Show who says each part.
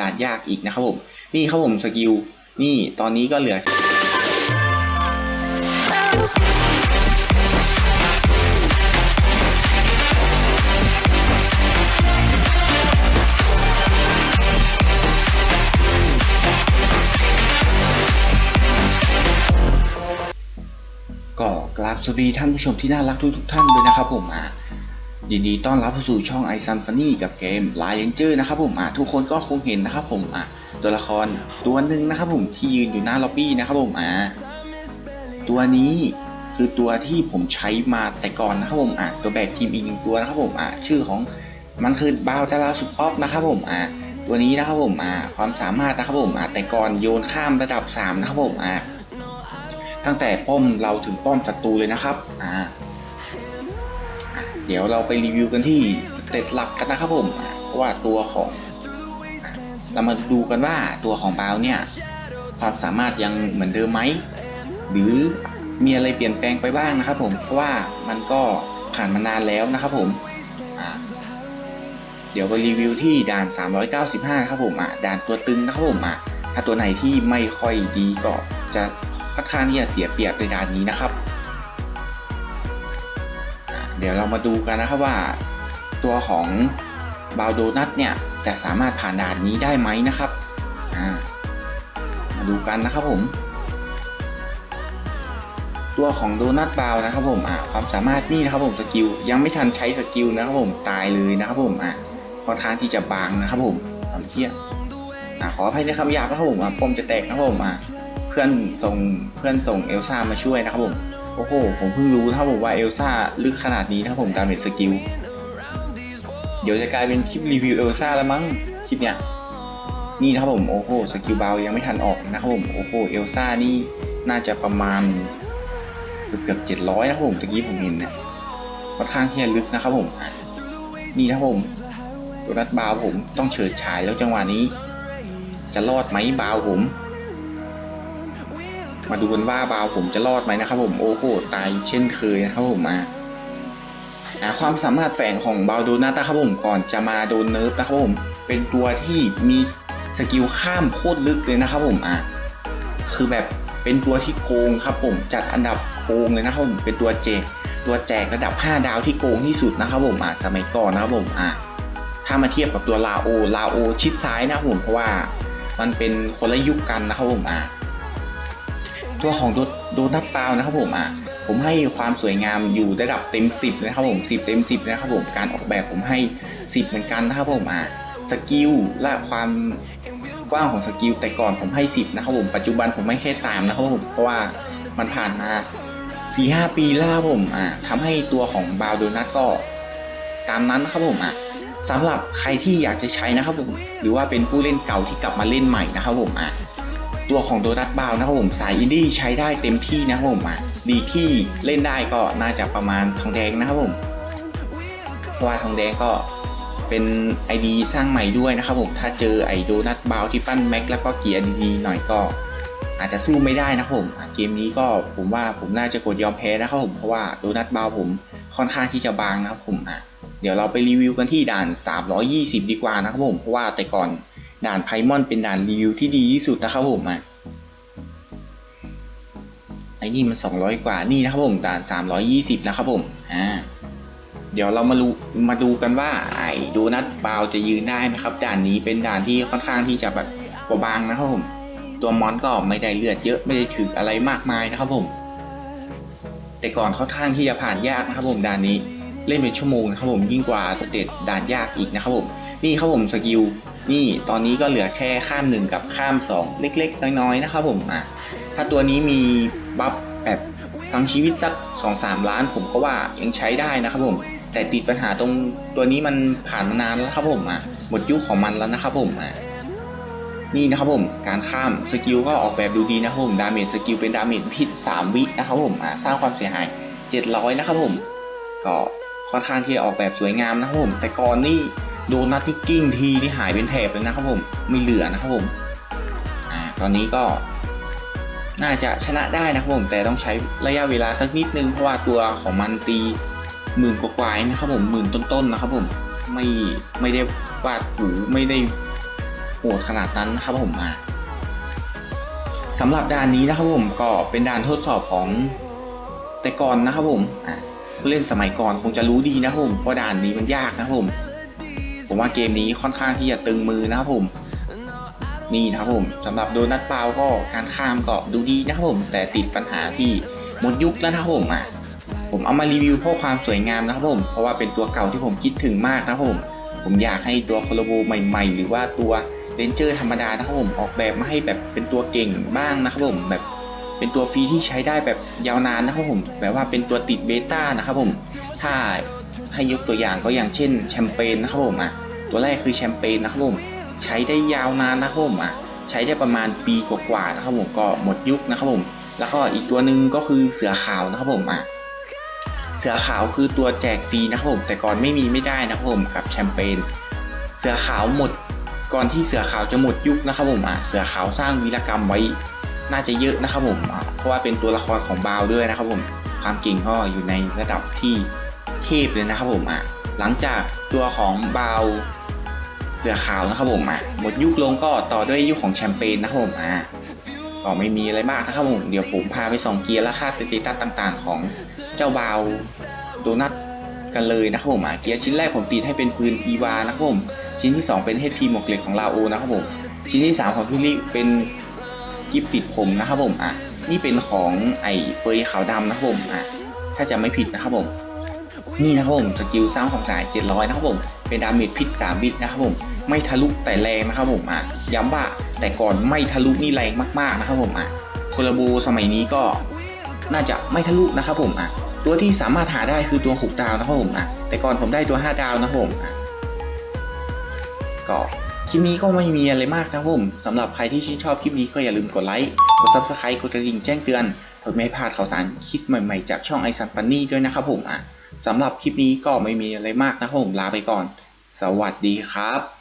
Speaker 1: ด่านยากอีกนะครับผมนี่ครับผมสกิลนี่ตอนนี้ก็เหลือก็กราบสวัสดีท่านผู้ชมที่น่ารักทุกทุกๆท่านด้วยนะครับผมอะ ยินดีต้อนรับเข้าสู่ช่องไอซันฟันนี่กับเกมไลเ a นเจอร์นะครับผมอะทุกคนก็คงเห็นนะครับผมอะตัวละครตัวหนึ่งนะครับผมที่ยืนอยู่หน้าล็อบบี้นะครับผมอะตัวนี้คือตัวที่ผมใช้มาแต่ก่อนนะครับผมอะตัวแบกทีมอีกหนึ่งตัวนะครับผมอะชื่อของมันคือบาวดาราสุดออฟนะครับผมอะตัวนี้นะครับผมอะความสามารถนะครับผมอะแต่ก่อนโยนข้ามระดับสามนะครับผมอะตั้งแต่ป้อมเราถึงป้อมศัตรูเลยนะครับอ่าอะ เดี๋ยวเราไปรีวิวกันที่สเตตหลักกันนะครับผมอะว่าตัวของ เรามาดูกันว่าตัวของบาวเนี่ยความสามารถยังเหมือนเดิมไหมหรือมีอะไรเปลี่ยนแปลงไปบ้างนะครับผมเพราะว่ามันก็ผ่านมานานแล้วนะครับผมเดี๋ยวไปรีวิวที่ด่าน 395ครับผมอะด่านตัวตึงนะครับผมอะถ้าตัวไหนที่ไม่ค่อยดีก็จะค่อนข้างที่จะเสียเปรียบในด่านนี้นะครับ ดี๋ยวเรามาดูกันนะครับว่าตัวของบาวโดนัทเนี่ยจะสามารถผ่านด่านนี้ได้ไหมนะครับมาดูกันนะครับผม ตัวของโดนัทบาวนะครับผมอะความสามารถนี่นะครับผมสกิลยังไม่ทันใช้สกิลนะครับผมตายเลยนะครับผมอะค่อนข้างที่จะบางนะครับผมทำเที่ยขออภัยในคำหยาบนะครับผมปมจะแตกนะครับผมเพื่อนส่งเพื่อนส่งเอลซ่ามาช่วยนะครับผม โอ้โห ผมเพิ่งรู้นะครับผมว่าเอลซ่าลึกขนาดนี้นะครับผมดาเมจสกิล เดี๋ยวจะกลายเป็นคลิปรีวิวเอลซ่าแล้วมั้งคลิปเนี้ย นี่นะครับผมโอ้โหสกิลเบายังไม่ทันออกนะครับผมโอ้โหเอลซ่านี่น่าจะประมาณเกือบเกือบเจ็ดร้อยนะครับผมตะกี้ผมเห็นเนี่ยค่อนข้างที่จะลึกนะครับผม นี่นะครับผมโดนัทบาวผมต้องเฉิดฉายแล้วจังหวะนี้ จะรอดไหมบาวผม มาดูกันว่าบาวผมจะรอดไหมนะครับผมโอ้โหตายเช่นเคยนะครับผมมาอ่าความสามารถแฝงของบาวโดนัทนะครับผมก่อนจะมาโดนเนิร์ฟนะครับผมเป็นตัวที่มีสกิลข้ามโคตรลึกเลยนะครับผมอะคือแบบเป็นตัวที่โกงครับผมจัดอันดับโกงเลยนะครับผมเป็นตัวแจกตัวแจกระดับ 5 ดาวที่โกงที่สุดนะครับผมอะสมัยก่อนนะครับผมอะถ้ามาเทียบกับตัวลาโอลาโอชิดซ้ายนะครับผมเพราะว่ามันเป็นคนละยุคกันนะครับผมอะ ตัวของโดโดนัทเปานะครับผมอะผมให้ความสวยงามอยู่ระดับเต็ม 10 นะครับผม 10 เต็ม 10 นะครับผมการออกแบบผมให้ 10 เหมือนกันนะครับผมอะสกิลและความกว้างของสกิลแต่ก่อนผมให้ 10 นะครับผมปัจจุบันผมให้แค่ 3 นะครับผมเพราะว่ามันผ่านมา4-5ปีแล้วครับผมอะทำให้ตัวของบาวโดนัทก็ตามนั้นนะครับผมอะสำหรับใครที่อยากจะใช้นะครับผมหรือว่าเป็นผู้เล่นเก่าที่กลับมาเล่นใหม่นะครับผมอะ ตัวของโดนัทบาวนะครับผมสายอินดี้ใช้ได้เต็มที่นะครับผมอะดีที่เล่นได้ก็น่าจะประมาณทองแดงนะครับผมเพราะว่าทองแดงก็เป็น ID สร้างใหม่ด้วยนะครับผมถ้าเจอไอโดนัทบาวที่ปั้นแม็กแล้วก็เกียร์ดีๆหน่อยก็อาจจะสู้ไม่ได้นะครับผมเกมนี้ก็ผมว่าผมน่าจะกดยอมแพ้นะครับผมเพราะว่าโดนัทบาวผมค่อนข้างที่จะบางนะครับผมอะเดี๋ยวเราไปรีวิวกันที่ด่าน 320 ดีกว่านะครับผมเพราะว่าแต่ก่อน ด่านไพมอนเป็นด่านรีวิวที่ดีที่สุดนะครับผมอะไอ้นี่มัน 200 กว่านี่นะครับผมด่าน 320 นะครับผมอ่าเดี๋ยวเรามาดูมาดูกันว่าไอ้โดนัทบาวจะยืนได้ไหมครับ ด่านนี้เป็นด่านที่ค่อนข้างที่จะแบบเบาบางนะครับผม ตัวมอนก็ไม่ได้เลือดเยอะไม่ได้ถึกอะไรมากมายนะครับผม แต่ก่อนค่อนข้างที่จะผ่านยากนะครับผมด่านนี้เล่นเป็นชั่วโมงนะครับผมยิ่งกว่าสเตจด่านยากอีกนะครับผมนี่ครับผมสกิล นี่ตอนนี้ก็เหลือแค่ข้ามหนึ่งกับข้ามสองเล็ก ๆ น้อยๆนะครับผมอะถ้าตัวนี้มีบัฟแบบทั้งชีวิตสัก2อสามล้านผมก็ว่ายังใช้ได้นะครับผม แต่ติดปัญหาตรงตัวนี้มันผ่านมานานแล้วครับผมอะหมดยุคของมันแล้วนะครับผมอะนี่นะครับผมการข้ามสกิลก็ออกแบบดูดีนะครับผมดาเมจสกิลเป็นดาเมจพิษ3 วินะครับผมอะสร้างความเสียหาย 700 นะครับผม ก็ค่อนข้างที่ออกแบบสวยงามนะครับผม แต่ก่อนนี่ โดนัทที่กิ้งทีที่หายเป็นแถบเลยนะครับผมไม่เหลือนะครับผมอ่าตอนนี้ก็ น่าจะชนะได้นะครับผม แต่ต้องใช้ระยะเวลาสักนิดนึงเพราะว่าตัวของมันตีหมื่นกว่าๆนะครับผมหมื่นต้นๆนะครับผมไม่ไม่ได้วาดหูไม่ได้โหดขนาดนั้นนะครับผมอะสำหรับด่านนี้นะครับผมก็เป็นด่านทดสอบของแต่ก่อนนะครับผมอะผู้เล่นสมัยก่อนคงจะรู้ดีนะครับผมเพราะด่านนี้มันยากนะครับผม ผมว่าเกมนี้ค่อนข้างที่จะตึงมือนะครับผม นี่นะครับผมสำหรับโดนัทเปาก็การข้ามก็ดูดีนะครับผม แต่ติดปัญหาที่หมดยุคแล้วนะครับผมอะผมเอามารีวิวเพราะความสวยงามนะครับผม เพราะว่าเป็นตัวเก่าที่ผมคิดถึงมากนะครับผม ผมอยากให้ตัวโคโลโบใหม่ ๆ หรือว่าตัวเรนเจอร์ธรรมดานะครับผมออกแบบมาให้แบบเป็นตัวเก่งบ้างนะครับผมแบบเป็นตัวฟรีที่ใช้ได้แบบยาวนานนะครับผมแบบว่าเป็นตัวติดเบต้านะครับผมถ้าให้ยกตัวอย่างก็อย่างเช่นแชมเปญนะครับผมอะ ตัวแรกคือแชมเปญนะครับผมใช้ได้ยาวนานนะครับผมอะใช้ได้ประมาณปีกว่าๆนะครับผมก็หมดยุคนะครับผม แล้วก็อีกตัวหนึ่งก็คือเสือขาวนะครับผมอะเสือขาวคือตัวแจกฟรีนะครับผม แต่ก่อนไม่มีไม่ได้นะครับผมกับแชมเปญเสือขาวหมดก่อนที่เสือขาวจะหมดยุคนะครับผมอะเสือขาวสร้างวีรกรรมไว้น่าจะเยอะนะครับผมเพราะว่าเป็นตัวละครของบาวด้วยนะครับผมความเก่งก็อยู่ในระดับที่เทพเลยนะครับผมอะหลังจากตัวของบาว เสื้อขาวนะครับผมอะหมดยุคลงก็ต่อด้วยยุคของแชมเปญนะครับผมอะก็ไม่มีอะไรมากนะครับผมเดี๋ยวผมพาไปส่องเกียร์และค่าสเตตัสต่างๆ ของเจ้าบาวโดนัทกันเลยนะครับผมอะเกียร์ชิ้นแรกผมติดให้เป็นปืนอีวานะครับผมชิ้นที่ 2 เป็น HP หมวกเหล็กของลาโอนะครับผมชิ้นที่ 3 ของพี่ลิเป็นกิฟติดผมนะครับผมอะนี่เป็นของไอ้เฟยขาวดำนะครับผมอะถ้าจะไม่ผิดนะครับผม นี่นะครับผมสกิลสร้างของสาย 700 นะครับผมเป็นดาเมจพิษ3บิตนะครับผมไม่ทะลุแต่แรงนะครับผมอะย้ำว่าแต่ก่อนไม่ทะลุนี่แรงมากๆนะครับผมอะโคลาบูสมัยนี้ก็น่าจะไม่ทะลุนะครับผมอะตัวที่สามารถหาได้คือตัว 6 ดาวนะครับผมอะแต่ก่อนผมได้ตัว 5 ดาวนะครับผมอะก็คลิปนี้ก็ไม่มีอะไรมากนะครับผมสำหรับใครที่ชื่นชอบคลิปนี้ก็อย่าลืมกดไลค์ กด subscribe กดกระดิ่งแจ้งเตือนเพื่อไม่ให้พลาดข่าวสารคลิปใหม่ๆจากช่องไอซันฟันนี่ด้วยนะครับผมอะ สำหรับคลิปนี้ก็ไม่มีอะไรมากนะผมลาไปก่อน สวัสดีครับ